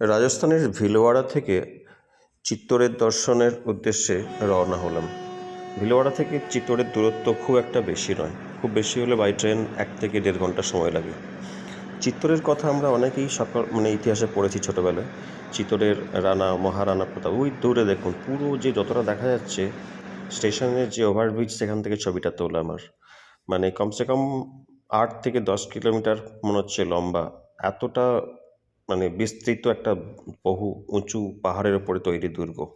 রাজস্থানের ভিলওয়াড়া থেকে চিত্তরের দর্শনের উদ্দেশ্যে রওনা হলাম। ভিলওয়াড়া থেকে চিত্তরের দূরত্ব খুব একটা বেশি নয়। খুব বেশি হলে বাই ট্রেন এক থেকে দেড় ঘণ্টা সময় লাগে। চিত্তোরের কথা আমরা অনেকেই সকাল মানে ইতিহাসে পড়েছি ছোটোবেলায়। চিত্তোরের রানা, মহারানা প্রতাপ, ওই দূরে দেখুন, পুরো যে যতটা দেখা যাচ্ছে, স্টেশনের যে ওভারব্রিজ, সেখান থেকে ছবিটা তোলা আমার। মানে কমসে কম আট থেকে দশ কিলোমিটার মনে হচ্ছে লম্বা। এতটা মানে বিস্তৃত একটা বহু উঁচু পাহাড়ের ওপরে তৈরি দুর্গ।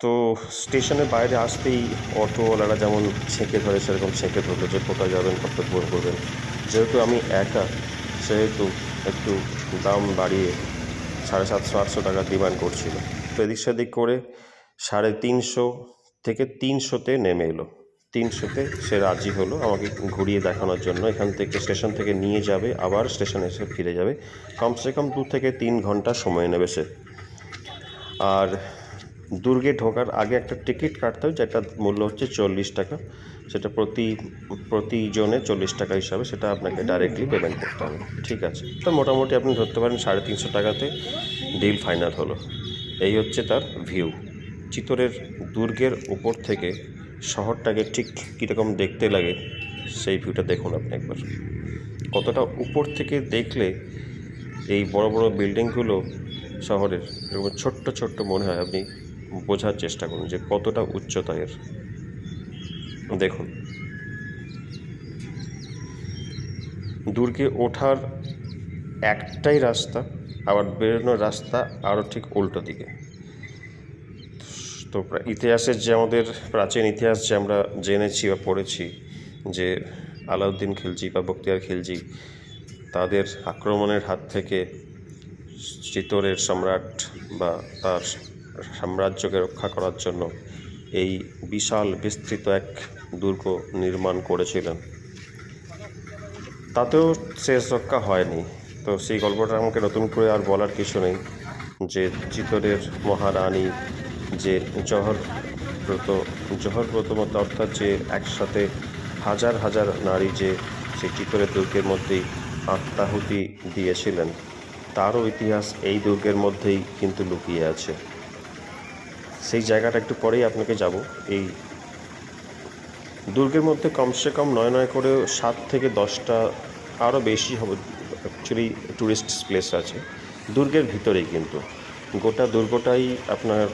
তো স্টেশনের বাইরে আসতেই অটোওয়ালারা যেমন ছেঁকে ধরে, সেরকম ছেঁকে ধরলো যে, কোথায় যাবেন, কত দূর করবেন। যেহেতু আমি একা, সেহেতু একটু দাম বাড়িয়ে সাড়ে সাতশো, আটশো টাকা ডিমান্ড করছিল। তো এদিক সেদিক করে সাড়ে তিনশো থেকে তিনশোতে নেমে এলো। তিনশোতে সে রাজি হলো আমাকে ঘুরিয়ে দেখানোর জন্য। এখান থেকে স্টেশন থেকে নিয়ে যাবে, আবার স্টেশনে এসে ফিরে যাবে। কমসে কম দু থেকে তিন ঘণ্টা সময় নেবে সে। আর দুর্গে ঢোকার আগে একটা টিকিট কাটতে হবে যেটা মূল্য হচ্ছে চল্লিশ টাকা। সেটা প্রতি, প্রতিজনে চল্লিশ টাকা হিসাবে সেটা আপনাকে ডাইরেক্টলি পেমেন্ট করতে হবে। ঠিক আছে? তো মোটামুটি আপনি ধরতে পারেন সাড়ে তিনশো টাকাতে ডিল ফাইনাল হলো। এই হচ্ছে তার ভিউ চিতোরের দুর্গের উপর থেকে শহরটাকে ঠিক কীরকম দেখতে লাগে, সেই ভিউটা দেখুন আপনি একবার। কতটা উপর থেকে দেখলে এই বড় বড় বিল্ডিংগুলো শহরের এরকম ছোট্ট ছোট্ট মনে হয়, আপনি বোঝার চেষ্টা করুন যে কতটা উচ্চতা এর। দেখুন। দুর্গে ওঠার একটাই রাস্তা, আবার বেরোনোর রাস্তা আরও ঠিক উল্টো দিকে। তো ইতিহাসের যে আমাদের প্রাচীন ইতিহাস যে আমরা জেনেছি বা পড়েছি, যে আলাউদ্দিন খিলজি বা বক্তিয়ার খিলজি তাদের আক্রমণের হাত থেকে চিতোরের সম্রাট বা তার সাম্রাজ্যকে রক্ষা করার জন্য এই বিশাল বিস্তৃত এক দুর্গ নির্মাণ করেছিলেন। তাতেও শেষ রক্ষা হয়নি। তো সেই গল্পটা আমাকে নতুন করে আর বলার কিছু নেই, যে চিতোরের মহারানী যে জহরব্রত জহরব্রত মতো অর্থাৎ যে একসাথে হাজার হাজার নারী যে সেই চিতোরের দুর্গের মধ্যেই আত্মাহুতি দিয়েছিলেন, তারও ইতিহাস এই দুর্গের মধ্যেই কিন্তু লুকিয়ে আছে। সেই জায়গাটা একটু পরেই আপনাকে যাব। এই দুর্গের মধ্যে কমসে কম নয় নয় করে সাত থেকে দশটা আরও বেশি হবে অ্যাকচুয়ালি ট্যুরিস্ট প্লেস আছে। দুর্গের ভিতরেই কিন্তু। গোটা দুর্গটাই আপনার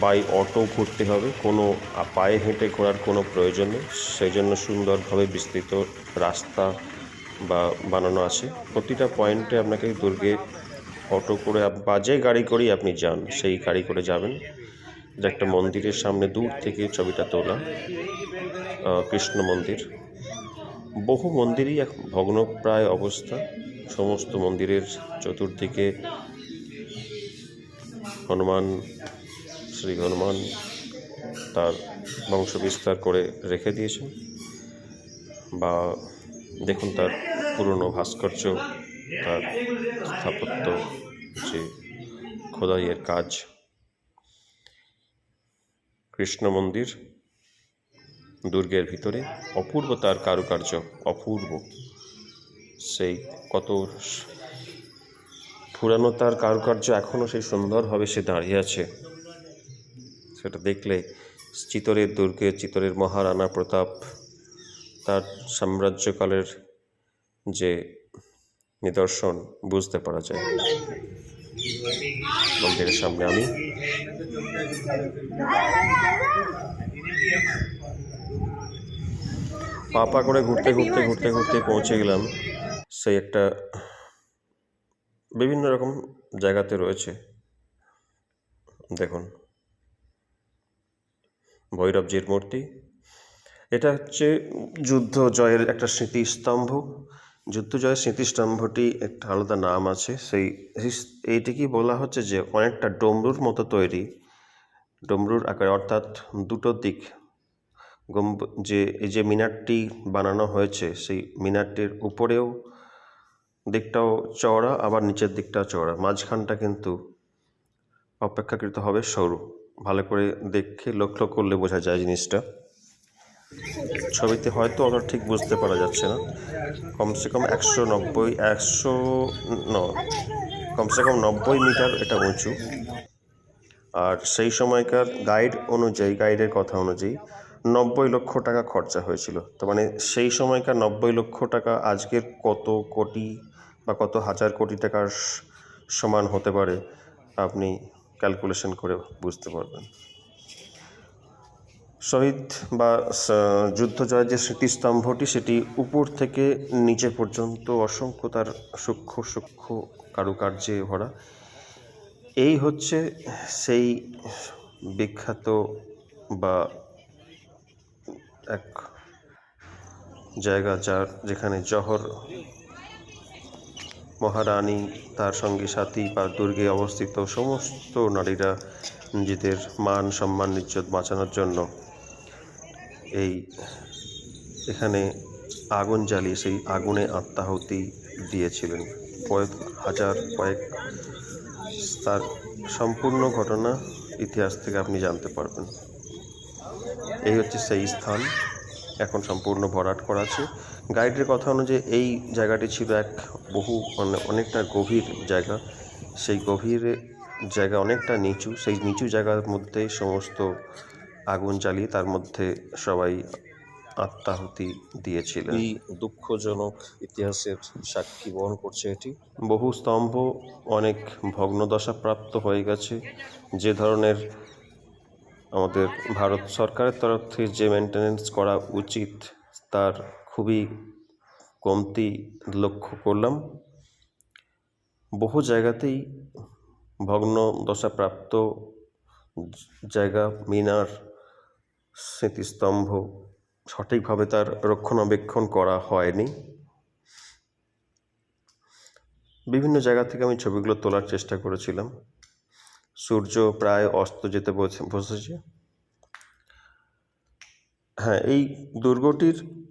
বাই অটো ঘুরতে হবে। কোনো পায়ে হেঁটে ঘোরার কোনো প্রয়োজন নেই। সেই জন্য সুন্দরভাবে বিস্তৃত রাস্তা বা বানানো আছে। প্রতিটা পয়েন্টে আপনাকে দুর্গে অটো করে বা যে গাড়ি করেই আপনি যান, সেই গাড়ি করে যাবেন। যে একটা মন্দিরের সামনে দূর থেকে ছবিটা তোলা। কৃষ্ণ মন্দির। বহু মন্দিরই এক ভগ্নপ্রায় অবস্থা। সমস্ত মন্দিরের চতুর্দিকে হনুমান শ্রী হনুমান তার বংশ বিস্তার করে রেখে দিয়েছেন বা দেখুন তার পুরনো ভাস্কর্য, তার স্থাপত্য, যে খোদাইয়ের কাজ। কৃষ্ণ মন্দির দুর্গের ভিতরে অপূর্ব তার কারুকার্য, অপূর্ব। সেই কত পুরানো তার কারুকার্য এখনও সেই সুন্দরভাবে সে দাঁড়িয়ে আছে। দেখলে চিতরের দুর্গে, চিতরের মহারানা প্রতাপ, তার সাম্রাজ্যকালের যে নিদর্শন বুঝতে পারা যায়। মন্দিরের সামনে আমি। পা পা করে ঘুরতে ঘুরতে ঘুরতে ঘুরতে পৌঁছে গেলাম। সেই একটা বিভিন্ন রকম জায়গাতে রয়েছে। দেখুন। ভৈরবজির মূর্তি। এটা হচ্ছে যুদ্ধ জয়ের একটা স্মৃতিস্তম্ভ। যুদ্ধ জয়ের স্মৃতিস্তম্ভটি একটা আলাদা নাম আছে। সেই এইটিকেই বলা হচ্ছে যে অনেকটা ডমরুর মতো তৈরি। ডমরুর আকারে অর্থাৎ দুটো দিক। গম্ব যে এই যে মিনারটি বানানো হয়েছে, সেই মিনারটির উপরেও দিকটাও চওড়া, আবার নিচের দিকটাও চওড়া। মাঝখানটা কিন্তু অপেক্ষাকৃত হবে সরু। ভালো করে দেখে লক্ষ্য করলে বোঝা যায় জিনিসটা। ছবিতে হয়তো অত ঠিক বুঝতে পারা যাচ্ছে না। কমসে কম একশো নব্বই, একশো ন, কমসে কম নব্বই মিটার এটা উঁচু। আর সেই সময়কার গাইড অনুযায়ী, গাইডের কথা অনুযায়ী নব্বই লক্ষ টাকা খরচা হয়েছিল। তো মানে সেই সময়কার নব্বই লক্ষ টাকা আজকের কত কোটি বা কত হাজার কোটি টাকার সমান হতে পারে, আপনি ক্যালকুলেশন করে বুঝতে পারবেন। শহীদ বা যুদ্ধ জয়ের যে স্মৃতিস্তম্ভটি, সেটি উপর থেকে নিচে পর্যন্ত অসংখ্য তার সূক্ষ্ম সূক্ষ্ম কারুকার্যে ভরা। এই হচ্ছে সেই বিখ্যাত বা এক জায়গা যার, যেখানে জহর মহারানী, তার সঙ্গে সাথী বা দুর্গে অবস্থিত সমস্ত নারীরা নিজেদের মান, সম্মান, ইজ্জত বাঁচানোর জন্য এই এখানে আগুন জ্বালিয়ে সেই আগুনে আত্মাহুতি দিয়েছিলেন। কয়েক হাজার, কয়েক তার সম্পূর্ণ ঘটনা ইতিহাস থেকে আপনি জানতে পারবেন। এই হচ্ছে সেই স্থান। এখন সম্পূর্ণ ভরাট করা আছে। গাইডের কথা অনুযায়ী এই জায়গাটি ছিল এক বহু অনেকটা গভীর জায়গা। সেই গভীর জায়গা অনেকটা নিচু। সেই নিচু জায়গার মধ্যে সমস্ত আগুন জ্বালিয়ে তার মধ্যে সবাই আত্মাহুতি দিয়েছিলেন। এই দুঃখজনক ইতিহাসের সাক্ষী বহন করছে এটি। বহু স্তম্ভ অনেক ভগ্নদশা প্রাপ্ত হয়ে গেছে। যে ধরনের আমাদের ভারত সরকারের তরফ থেকে যে মেনটেনেন্স করা উচিত, তার খুবই কমতি লক্ষ্য করলাম। বহু জায়গাতেই ভগ্ন দশাপ্রাপ্ত জায়গা, মিনার, স্মৃতিস্তম্ভ সঠিকভাবে তার রক্ষণাবেক্ষণ করা হয়নি। বিভিন্ন জায়গা থেকে আমি ছবিগুলো তোলার চেষ্টা করেছিলাম। সূর্য প্রায় অস্ত যেতে বসে- বসেছে। হ্যাঁ এই দুর্গটির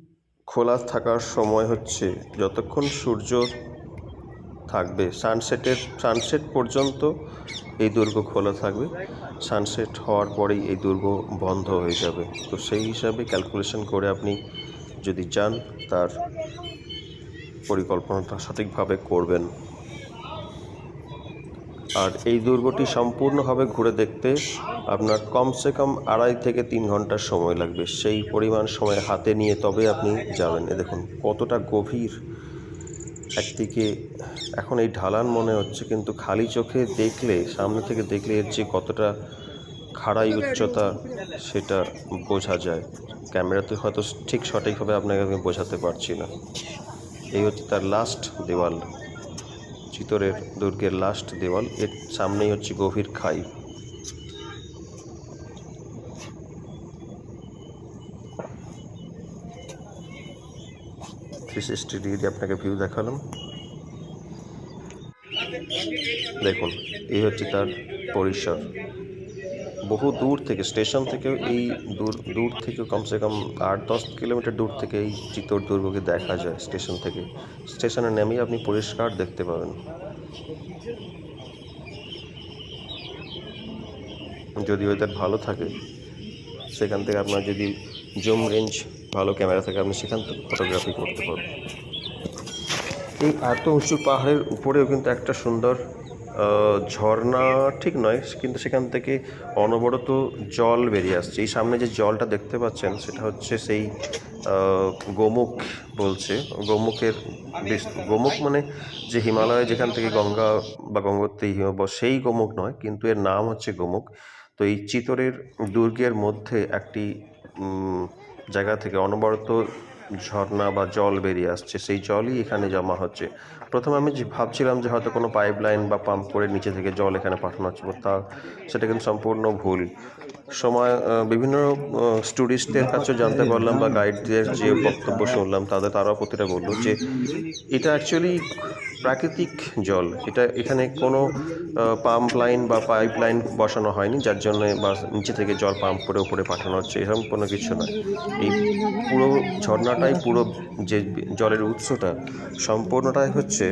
খোলা থাকার সময় হচ্ছে যতক্ষণ সূর্য থাকবে সানসেটের সানসেট পর্যন্ত এই দুর্গ খোলা থাকবে। সানসেট হওয়ার পরেই এই দুর্গ বন্ধ হয়ে যাবে। তো সেই হিসাবে ক্যালকুলেশন করে আপনি যদি যান তার পরিকল্পনাটা সঠিকভাবে করবেন। আর এই দুর্গটি সম্পূর্ণভাবে ঘুরে দেখতে আপনার কমসে কম আড়াই থেকে তিন ঘণ্টার সময় লাগবে। সেই পরিমাণ সময় হাতে নিয়ে তবে আপনি যাবেন। এ দেখুন, কতটা গভীর একদিকে এখন এই ঢালান মনে হচ্ছে, কিন্তু খালি চোখে দেখলে, সামনে থেকে দেখলে এর যে কতটা খাড়াই উচ্চতা সেটা বোঝা যায়। ক্যামেরাতে হয়তো ঠিক সঠিকভাবে আপনাকে আমি বোঝাতে পারছি না। এই হচ্ছে তার লাস্ট দেওয়াল। চিতরের দুর্গের লাস্ট দেওয়াল, এর সামনেই হচ্ছে গভীর খাই। থ্রি সিক্সটি ডিগ্রি আপনাকে ভিউ দেখালাম। দেখুন, এই হচ্ছে তার পরিসর। বহু দূর থেকে, স্টেশন থেকেও এই দূর দূর থেকে কমসে কম আট, দশ কিলোমিটার দূর থেকে এই চিত্তর দুর্গকে দেখা যায় স্টেশন থেকে। স্টেশনে নেমেই আপনি পরিষ্কার দেখতে পাবেন। যদি ওয়েদার ভালো থাকে, সেখান থেকে আপনার যদি জুম রেঞ্জ ভালো ক্যামেরা থাকে, আপনি সেখান থেকে ফটোগ্রাফি করতে পারবেন। এই এত উঁচু পাহাড়ের উপরেও কিন্তু একটা সুন্দর ঝর্ণা ঠিক নয়, কিন্তু সেখান থেকে অনবরত জল বেরিয়ে আসছে। এই সামনে যে জলটা দেখতে পাচ্ছেন, সেটা হচ্ছে সেই গোমুখ বলছে। গোমুখের গোমুখ মানে যে হিমালয়ে যেখান থেকে গঙ্গা বা গঙ্গোত্রী হিমব সেই গোমুখ নয়, কিন্তু এর নাম হচ্ছে গোমুখ। তো এই চিতরের দুর্গের মধ্যে একটি জায়গা থেকে অনবরত ঝর্ণা বা জল বেরিয়ে আসছে। সেই জলই এখানে জমা হচ্ছে। প্রথমে আমি ভাবছিলাম যে হয়তো কোনো পাইপ লাইন বা পাম্প করে নিচে থেকে জল এখানে পাঠানো হচ্ছে, তা সেটা কিন্তু সম্পূর্ণ ভুল। সময় বিভিন্ন ট্যুরিস্টদের কাছে জানতে পারলাম বা গাইডদের যে বক্তব্য শুনলাম, তাদের, তারাও প্রতিটা বলল যে এটা অ্যাকচুয়ালি প্রাকৃতিক জল। এটা এখানে কোনো পাম্প লাইন বা পাইপ লাইন বসানো হয়নি, যার জন্য বা নিচে থেকে জল পাম্প করে উপরে পাঠানো হচ্ছে, এরকম কোনো কিছু নয়। এই পুরো ঝর্ণাটাই, পুরো যে জলের উৎসটা সম্পূর্ণটাই হচ্ছে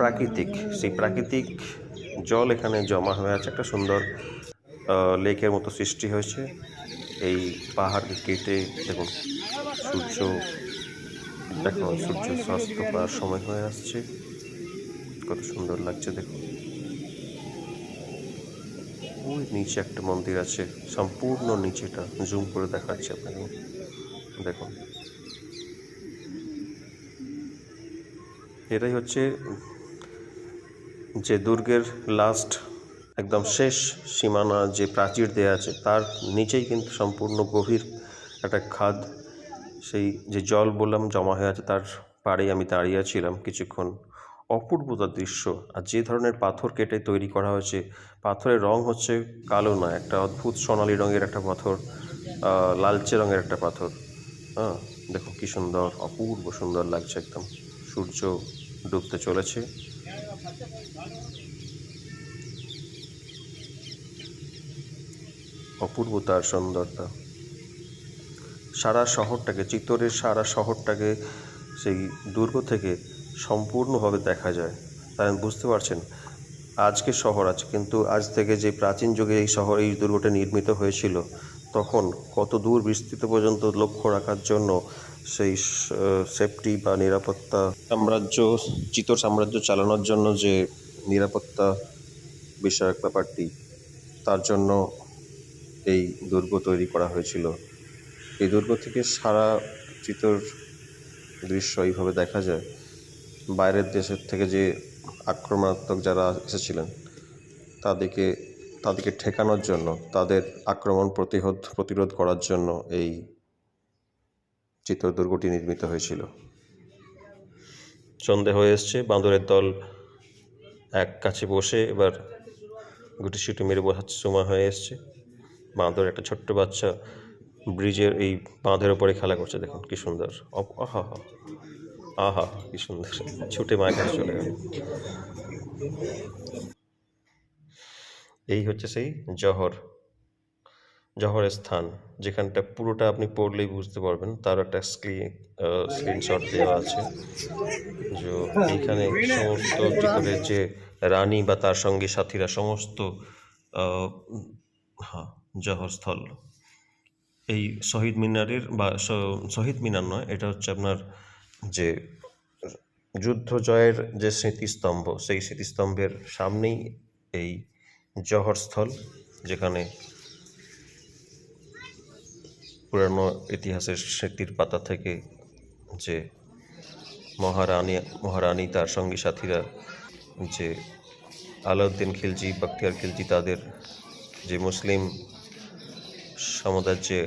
প্রাকৃতিক। সেই প্রাকৃতিক জল এখানে জমা হয়ে আছে, একটা সুন্দর লেকের মতো সৃষ্টি হয়েছে। এই পাহাড় কেটে দেখুন, সূর্য, দেখো, সূর্য স্বাস্থ্য করার সময় হয়ে আসছে। কত সুন্দর লাগছে, দেখুন। ওই নিচে একটা মন্দির আছে, সম্পূর্ণ নিচেটা জুম করে দেখাচ্ছি আপনাকে। দেখুন। এটাই হচ্ছে যে দুর্গের লাস্ট একদম শেষ সীমানা যে প্রাচীর দেয়া আছে, তার নিচেই কিন্তু সম্পূর্ণ গভীর একটা খাদ। সেই যে জল বললাম জমা হয়ে আছে, তার পাড়েই আমি দাঁড়িয়ে ছিলাম কিছুক্ষণ। অপূর্বতার দৃশ্য। আর যে ধরনের পাথর কেটে তৈরি করা হয়েছে, পাথরের রং হচ্ছে কালো না একটা অদ্ভুত সোনালি রঙের একটা পাথর লালচে রঙের একটা পাথর। হ্যাঁ দেখো কি সুন্দর, অপূর্ব সুন্দর লাগছে একদম। সূর্য ডুবতে চলেছে। অপূর্ব তার সৌন্দর্যতা সারা শহরটাকে, চিত্তরের সারা শহরটাকে সেই দুর্গ থেকে সম্পূর্ণভাবে দেখা যায়। তাই বুঝতে পারছেন আজকে শহর আছে, কিন্তু আজ থেকে যে প্রাচীন যুগে এই শহর, এই দুর্গটা নির্মিত হয়েছিল, তখন কত দূর বিস্তৃত পর্যন্ত লক্ষ্য রাখার জন্য সেই সেফটি বা নিরাপত্তা সাম্রাজ্য চিতর সাম্রাজ্য চালানোর জন্য যে নিরাপত্তা বিষয়ক ব্যাপারটি, তার জন্য এই দুর্গ তৈরি করা হয়েছিল। এই দুর্গ থেকে সারা চিতর দৃশ্য এইভাবে দেখা যায়। বাইরের দেশের থেকে যে আক্রমণাত্মক যারা এসেছিলেন, তাদেরকে তাদেরকে ঠেকানোর জন্য, তাদের আক্রমণ প্রতিরোধ প্রতিরোধ করার জন্য এই চিত্র দুর্গটি নির্মিত হয়েছিল। সন্ধে হয়ে এসছে বাঁদরের দল এক কাছে বসে এবার গুটি সুটি মেরে বসার সময় হয়ে এসছে। বাঁদর, একটা ছোট্ট বাচ্চা ব্রিজের এই বাঁধের ওপরে খেলা করছে। দেখুন কি সুন্দর। আহা হা আহা, কি সুন্দর। ছুটে মায়ের কাছে চলে গেল। এই হচ্ছে সেই জহর, জহরের স্থান, যেখানটা পুরোটা আপনি পড়লেই বুঝতে পারবেন। তার একটা স্ক্রিন স্ক্রিনশট দেওয়া আছে। যে এইখানে সমস্ত যে রানী বা তার সঙ্গে সাথীরা, সমস্ত হ্যাঁ জহরস্থল। এই শহীদ মিনারের বা শহীদ মিনার নয়, এটা হচ্ছে আপনার যে যুদ্ধ জয়ের যে স্মৃতিস্তম্ভ, সেই স্মৃতিস্তম্ভের সামনেই এই জহরস্থল, যেখানে পুরানো ইতিহাসের স্মৃতির পাতা থেকে যে মহারানী মহারানী তার সঙ্গী সাথীরা যে আলাউদ্দিন খিলজি, বখতিয়ার খিলজি তাদের যে মুসলিম সাম্রাজ্যে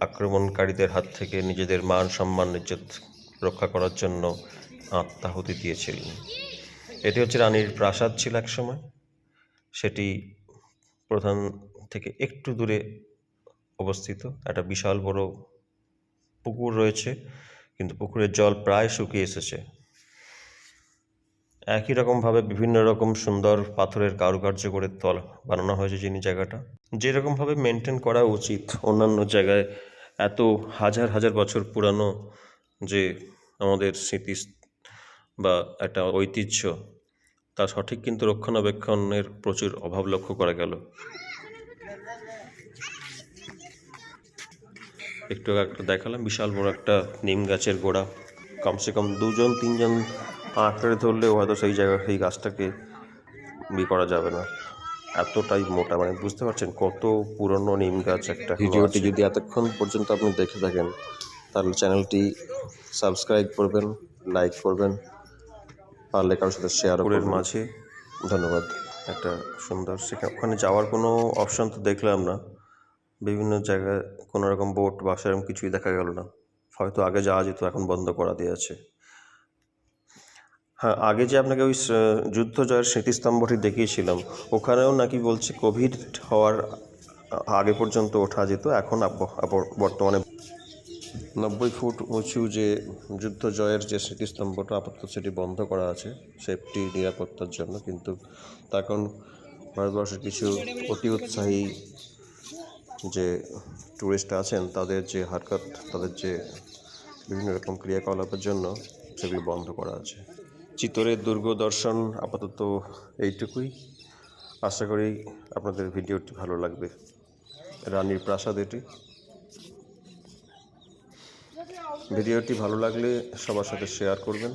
আক্রমণকারীদের হাত থেকে নিজেদের মান সম্মান, ইজ্জত রক্ষা করার জন্য আত্মাহুতি দিয়েছিলেন। এটি হচ্ছে রানীর প্রাসাদ ছিল এক সময় সেটি প্রধান থেকে একটু দূরে অবস্থিত। একটা বিশাল বড় পুকুর রয়েছে, কিন্তু পুকুরের জল প্রায় শুকিয়ে এসেছে। একই রকমভাবে বিভিন্ন রকম সুন্দর পাথরের কারুকার্য করে তল বানানো হয়েছে যিনি জায়গাটা। যেরকমভাবে মেনটেন করা উচিত অন্যান্য জায়গায় এত হাজার হাজার বছর পুরানো যে আমাদের স্মৃতি বা একটা ঐতিহ্য তা সঠিক কিন্তু রক্ষণাবেক্ষণের প্রচুর অভাব লক্ষ্য করা গেল। একটু একটা দেখালাম, বিশাল বড় একটা নিম গাছের গোড়া। কমসে কম দুজন, তিনজন আঁকড়ে ধরলেও হয়তো সেই জায়গা সেই গাছটাকে বি করা যাবে না। এতটাই মোটা মানে বুঝতে পারছেন কত পুরনো নিম গাছ একটা ভিডিওটি যদি এতক্ষণ পর্যন্ত আপনি দেখে থাকেন তাহলে চ্যানেলটি সাবস্ক্রাইব করবেন লাইক করবেন পারলে কারোর সাথে শেয়ার করে মাঝে। ধন্যবাদ। একটা সুন্দর সেখানে ওখানে যাওয়ার কোনো অপশন তো দেখলাম না। বিভিন্ন জায়গায় কোনো রকম বোট বা সেরকম কিছুই দেখা গেল না। হয়তো আগে যাওয়া যেত এখন বন্ধ করা দিয়েছে হ্যাঁ আগে যে আপনাকে ওই যুদ্ধ জয়ের স্মৃতিস্তম্ভটি দেখিয়েছিলাম, ওখানেও নাকি বলছে কোভিড হওয়ার আগে পর্যন্ত ওঠা যেত, এখন বর্তমানে নব্বই ফুট উঁচু যে যুদ্ধ জয়ের যে স্মৃতিস্তম্ভটা আপাতত সেটি বন্ধ করা আছে, সেফটি, নিরাপত্তার জন্য, কিন্তু তখন ভারতবর্ষের কিছু অতি উৎসাহী যে ট্যুরিস্ট আছেন, তাদের যে হারকাত, তাদের যে বিভিন্ন রকম ক্রিয়াকলাপের জন্য সেগুলি বন্ধ করা আছে। চিতরের দুর্গ দর্শন আপাতত এইটুকুই। আশা করি আপনাদের ভিডিওটি ভালো লাগবে। রানীর প্রাসাদ এটি। ভিডিওটি ভালো লাগলে সবার সাথে শেয়ার করবেন।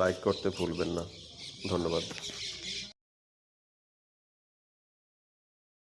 লাইক করতে ভুলবেন না। ধন্যবাদ।